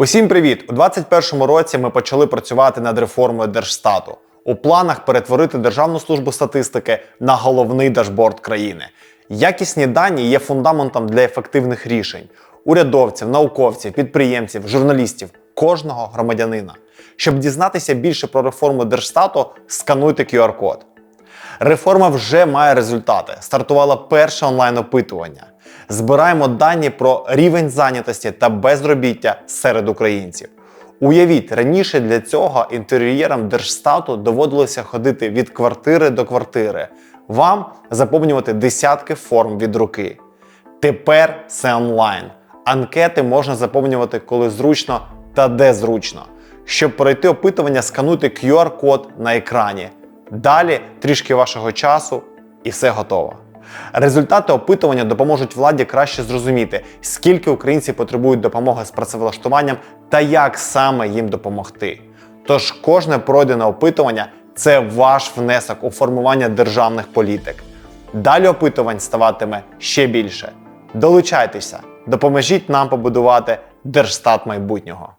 Усім привіт! У 2021 році ми почали працювати над реформою Держстату. У планах перетворити Державну службу статистики на головний дашборд країни. Якісні дані є фундаментом для ефективних рішень урядовців, науковців, підприємців, журналістів, кожного громадянина. Щоб дізнатися більше про реформу Держстату, скануйте QR-код. Реформа вже має результати. Стартувало перше онлайн-опитування. Збираємо дані про рівень зайнятості та безробіття серед українців. Уявіть, раніше для цього інтер'єрам Держстату доводилося ходити від квартири до квартири, вам заповнювати десятки форм від руки. Тепер це онлайн. Анкети можна заповнювати коли зручно та де зручно. Щоб пройти опитування, скануйте QR-код на екрані. Далі трішки вашого часу і все готово. Результати опитування допоможуть владі краще зрозуміти, скільки українців потребують допомоги з працевлаштуванням та як саме їм допомогти. Тож кожне пройдене опитування це ваш внесок у формування державних політик. Далі опитувань ставатиме ще більше. Долучайтеся, допоможіть нам побудувати Держстат майбутнього.